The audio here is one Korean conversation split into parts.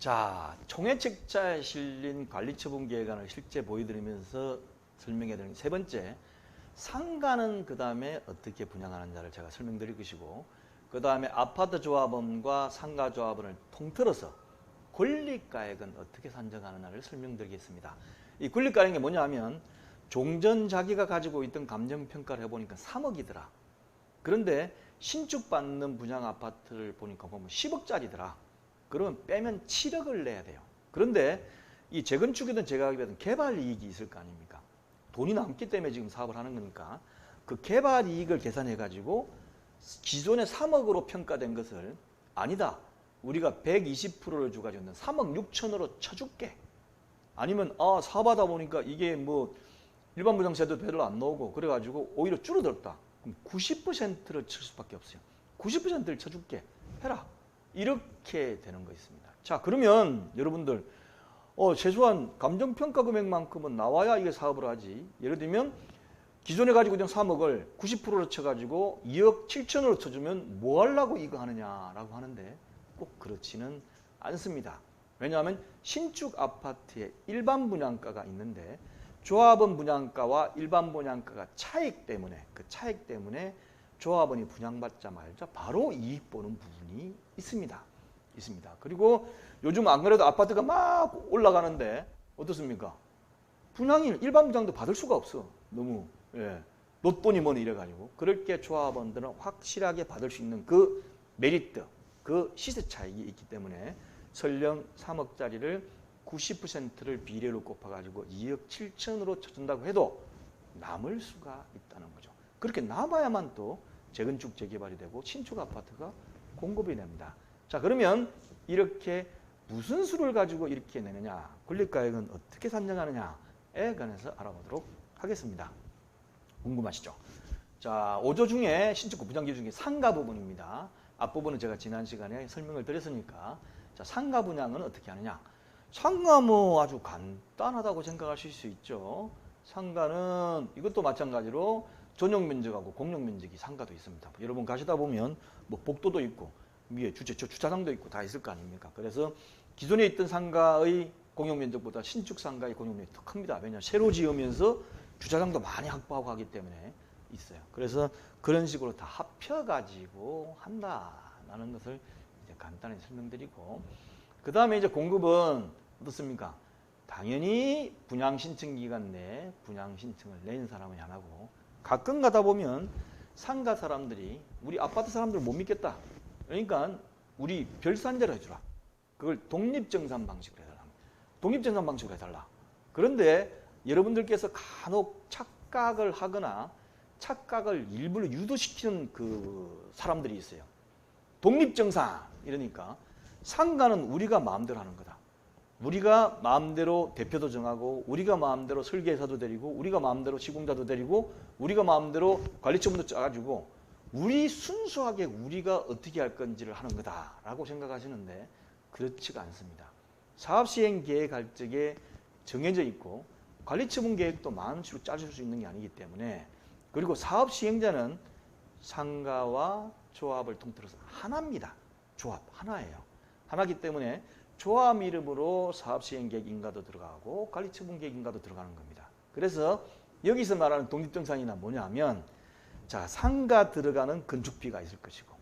자, 총회책자에 실린 관리처분 계획안을 실제 보여드리면서 설명해 드리는 세 번째, 상가는 그 다음에 어떻게 분양하는지를 제가 설명드릴 것이고, 그 다음에 아파트 조합원과 상가 조합원을 통틀어서 권리가액은 어떻게 산정하느냐를 설명드리겠습니다. 이 권리가액이 뭐냐 하면, 종전 자기가 가지고 있던 감정평가를 해보니까 3억이더라. 그런데 신축받는 분양 아파트를 보니까 보면 10억짜리더라. 그러면 빼면 7억을 내야 돼요. 그런데 이 재건축이든 재가격이든 개발 이익이 있을 거 아닙니까? 돈이 남기 때문에 지금 사업을 하는 거니까 그 개발 이익을 계산해 가지고 기존에 3억으로 평가된 것을 아니다. 우리가 120%를 주 가지고 있는 3억 6천으로 쳐줄게. 아니면 아 사업하다 보니까 이게 뭐 일반 부정세도 별로 안 나오고 그래가지고 오히려 줄어들었다. 그럼 90%를 칠 수밖에 없어요. 90%를 쳐줄게. 해라. 이렇게 되는 거 있습니다. 자, 그러면 여러분들 어, 최소한 감정평가 금액만큼은 나와야 이게 사업을 하지. 예를 들면 기존에 가지고 있던 3억을 90%로 쳐가지고 2억 7천으로 쳐주면 뭐 하려고 이거 하느냐라고 하는데 꼭 그렇지는 않습니다. 왜냐하면 신축 아파트에 일반 분양가가 있는데 조합원 분양가와 일반 분양가가 차익 때문에 그 차익 때문에 조합원이 분양받자마자 바로 이익 보는 부분이 있습니다. 있습니다. 그리고 요즘 안 그래도 아파트가 막 올라가는데 어떻습니까? 분양이 일반 분양도 받을 수가 없어. 너무 예. 노돈이 뭐니 이래가지고 그렇게 조합원들은 확실하게 받을 수 있는 그 메리트, 그 시세 차익이 있기 때문에 설령 3억짜리를 90%를 비례로 꼽아가지고 2억 7천으로 쳐준다고 해도 남을 수가 있다는 거죠. 그렇게 남아야만 또 재건축 재개발이 되고 신축 아파트가 공급이 됩니다. 자 그러면 이렇게 무슨 수를 가지고 이렇게 내느냐 권리가액은 어떻게 산정하느냐에 관해서 알아보도록 하겠습니다. 궁금하시죠? 자 5조 중에 신축 부장기 중에 상가 부분입니다. 앞부분은 제가 지난 시간에 설명을 드렸으니까 자 상가 분양은 어떻게 하느냐 상가 뭐 아주 간단하다고 생각하실 수 있죠. 상가는 이것도 마찬가지로 전용 면적하고 공용 면적이 상가도 있습니다. 여러분 가시다 보면 뭐 복도도 있고 위에 주차, 주차장도 있고 다 있을 거 아닙니까? 그래서 기존에 있던 상가의 공용 면적보다 신축 상가의 공용 면적이 더 큽니다. 왜냐 새로 지으면서 주차장도 많이 확보하고 하기 때문에 있어요. 그래서 그런 식으로 다 합쳐가지고 한다라는 것을 간단히 설명드리고 그 다음에 이제 공급은 어떻습니까? 당연히 분양 신청 기간 내에 분양 신청을 낸 사람이 안 하고 가끔 가다 보면 상가 사람들이 우리 아파트 사람들 못 믿겠다. 그러니까 우리 별산제를 해주라. 그걸 독립정산 방식으로 해달라. 독립정산 방식으로 해달라. 그런데 여러분들께서 간혹 착각을 하거나 착각을 일부러 유도시키는 그 사람들이 있어요. 독립정산 이러니까 상가는 우리가 마음대로 하는 거다. 우리가 마음대로 대표도 정하고 우리가 마음대로 설계사도 데리고 우리가 마음대로 시공자도 데리고 우리가 마음대로 관리처분도 짜가지고 우리 순수하게 우리가 어떻게 할 건지를 하는 거다라고 생각하시는데 그렇지가 않습니다. 사업 시행 계획할 적에 정해져 있고 관리처분 계획도 만원치로 짜줄 수 있는 게 아니기 때문에 그리고 사업 시행자는 상가와 조합을 통틀어서 하나입니다. 조합 하나예요. 하나기 때문에 조합 이름으로 사업 시행 계획 인가도 들어가고 관리처분 계획 인가도 들어가는 겁니다. 그래서 여기서 말하는 독립정산이나 뭐냐면 자 상가 들어가는 건축비가 있을 것이고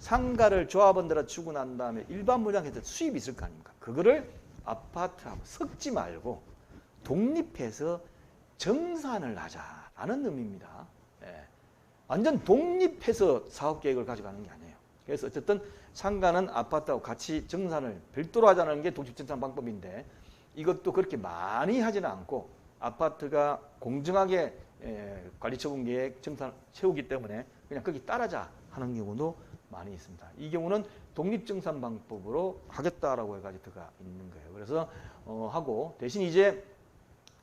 상가를 조합원들한테 주고 난 다음에 일반 물량에서 수입이 있을 거 아닙니까? 그거를 아파트하고 섞지 말고 독립해서 정산을 하자라는 의미입니다. 예. 완전 독립해서 사업 계획을 가져가는 게 아니에요. 그래서 어쨌든 상가는 아파트하고 같이 정산을 별도로 하자는 게 독립정산 방법인데 이것도 그렇게 많이 하지는 않고 아파트가 공정하게 예, 관리처분 계획 정산 세우기 때문에 그냥 거기 따라자 하는 경우도 많이 있습니다. 이 경우는 독립정산 방법으로 하겠다라고 해가지고 들어가 있는 거예요. 그래서 어, 하고 대신 이제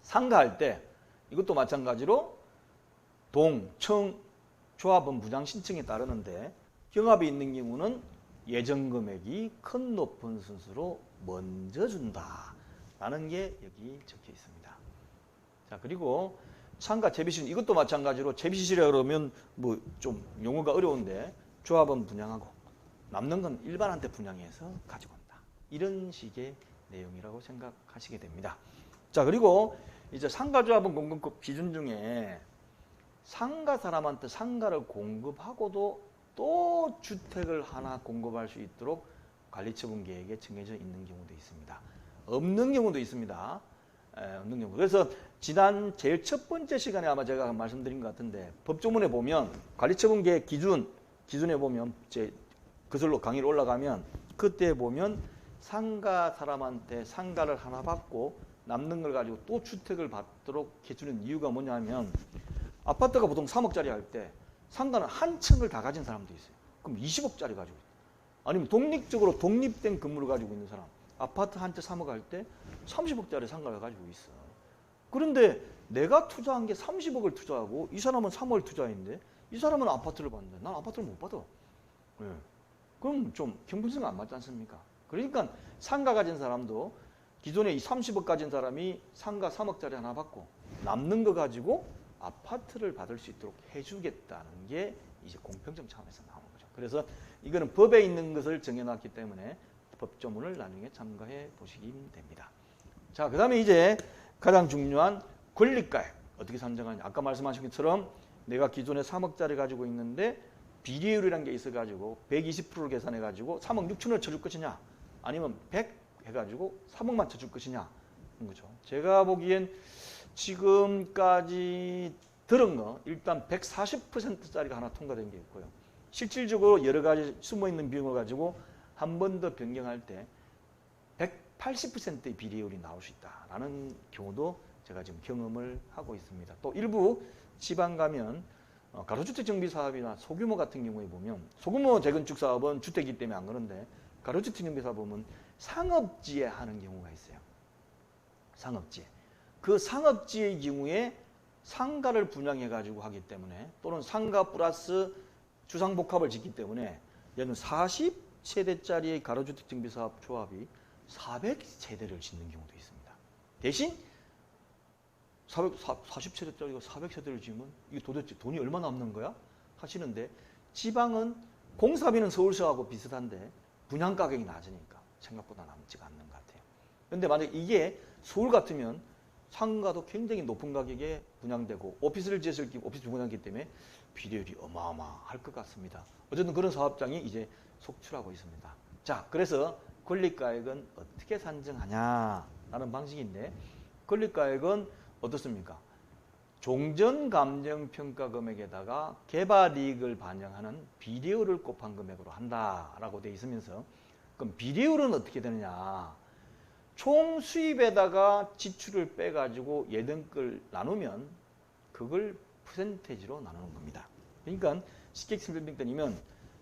상가할 때 이것도 마찬가지로 동, 청, 조합원 부장 신청에 따르는데 경합이 있는 경우는 예정 금액이 큰 높은 순서로 먼저 준다라는 게 여기 적혀 있습니다. 자 그리고 상가 재비실 이것도 마찬가지로 재비실이라 그러면 뭐 좀 용어가 어려운데 조합원 분양하고 남는 건 일반한테 분양해서 가지고 온다. 이런 식의 내용이라고 생각하시게 됩니다. 자 그리고 이제 상가조합원 공급급 기준 중에 상가 사람한테 상가를 공급하고도 또 주택을 하나 공급할 수 있도록 관리처분 계획에 정해져 있는 경우도 있습니다. 없는 경우도 있습니다. 에, 없는 경우. 그래서 지난 제일 첫 번째 시간에 아마 제가 말씀드린 것 같은데 법조문에 보면 관리처분 계획 기준 기준에 보면 제 그슬로 강의를 올라가면 그때 보면 상가 사람한테 상가를 하나 받고 남는 걸 가지고 또 주택을 받도록 해주는 이유가 뭐냐면 아파트가 보통 3억짜리 할 때 상가는 한 층을 다 가진 사람도 있어요. 그럼 20억짜리 가지고 있다. 아니면 독립적으로 독립된 건물을 가지고 있는 사람 아파트 한채 3억 할때 30억짜리 상가를 가지고 있어. 그런데 내가 투자한 게 30억을 투자하고 이 사람은 3억을 투자했는데 이 사람은 아파트를 받는데 난 아파트를 못 받아. 예. 그럼 좀 경분성이 안 맞지 않습니까? 그러니까 상가 가진 사람도 기존에 이 30억 가진 사람이 상가 3억짜리 하나 받고 남는 거 가지고 아파트를 받을 수 있도록 해주겠다는 게 이제 공평점 차원에서 나오는 거죠. 그래서 이거는 법에 있는 것을 정해놨기 때문에 법조문을 나중에 참고해 보시면 됩니다. 자, 그 다음에 이제 가장 중요한 권리가액 어떻게 산정하냐. 아까 말씀하신 것처럼 내가 기존에 3억짜리 가지고 있는데 비례율이라는 게 있어가지고 120%를 계산해가지고 3억 6천을 쳐줄 것이냐 아니면 100 해가지고 3억만 쳐줄 것이냐 그런 거죠. 제가 보기엔 지금까지 들은 거 일단 140%짜리가 하나 통과된 게 있고요. 실질적으로 여러 가지 숨어 있는 비용을 가지고 한 번 더 변경할 때 180%의 비례율이 나올 수 있다라는 경우도 제가 지금 경험을 하고 있습니다. 또 일부 지방 가면 어, 가로주택 정비 사업이나 소규모 같은 경우에 보면 소규모 재건축 사업은 주택이기 때문에 안 그런데 가로주택 정비 사업 보면 상업지에 하는 경우가 있어요. 상업지에. 그 상업지의 경우에 상가를 분양해 가지고 하기 때문에 또는 상가 플러스 주상복합을 짓기 때문에 얘는 40세대짜리의 가로주택 정비 사업 조합이 400세대를 짓는 경우도 있습니다. 대신 400, 40세대짜리가 400세대를 지으면 이게 도대체 돈이 얼마 남는 거야? 하시는데 지방은 공사비는 서울시하고 비슷한데 분양 가격이 낮으니까 생각보다 남지가 않는 것 같아요. 그런데 만약 이게 서울 같으면 상가도 굉장히 높은 가격에 분양되고 오피스를 지었을 때 오피스 분양하기 때문에 비례율이 어마어마할 것 같습니다. 어쨌든 그런 사업장이 이제 속출하고 있습니다. 자, 그래서 권리가액은 어떻게 산정하냐라는 방식인데 권리가액은 어떻습니까? 종전감정평가 금액에다가 개발이익을 반영하는 비례율을 곱한 금액으로 한다라고 되어 있으면서 그럼 비례율은 어떻게 되느냐? 총 수입에다가 지출을 빼가지고 예등걸 나누면 그걸 퍼센테지로 나누는 겁니다. 그러니까 쉽게 설명드리면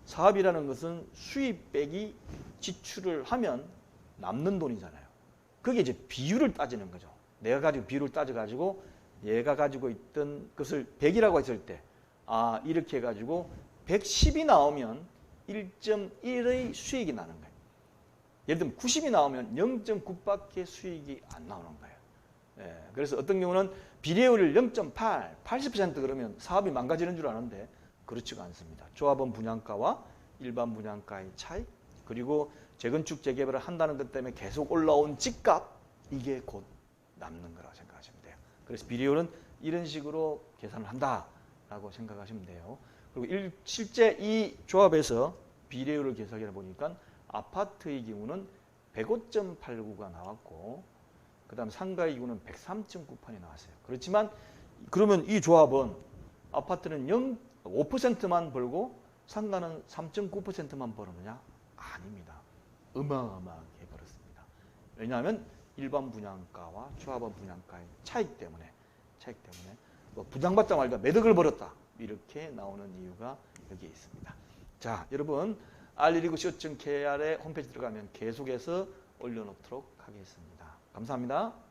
사업이라는 것은 수입 빼기 지출을 하면 남는 돈이잖아요. 그게 이제 비율을 따지는 거죠. 내가 가지고 비율을 따져가지고 얘가 가지고 있던 것을 100이라고 했을 때, 아, 이렇게 해가지고 110이 나오면 1.1의 수익이 나는 거예요. 예를 들면 90이 나오면 0.9밖에 수익이 안 나오는 거예요. 예, 그래서 어떤 경우는 비례율을 0.8, 80% 그러면 사업이 망가지는 줄 아는데 그렇지가 않습니다. 조합원 분양가와 일반 분양가의 차이, 그리고 재건축 재개발을 한다는 것 때문에 계속 올라온 집값, 이게 곧 남는 거라고 생각하시면 돼요. 그래서 비례율은 이런 식으로 계산을 한다라고 생각하시면 돼요. 그리고 일, 실제 이 조합에서 비례율을 계산해 보니까 아파트의 경우는 105.89가 나왔고 그 다음 상가의 경우는 103.98이 나왔어요. 그렇지만 그러면 이 조합은 아파트는 0, 5%만 벌고 상가는 3.9%만 벌었느냐? 아닙니다. 어마어마하게 벌었습니다. 왜냐하면 일반 분양가와 조합원 분양가의 차익 때문에 차익 때문에 뭐 분양받자 말자 매덕을 벌었다 이렇게 나오는 이유가 여기에 있습니다. 자 여러분 알리리그 쇼증 KR의 홈페이지 들어가면 계속해서 올려놓도록 하겠습니다. 감사합니다.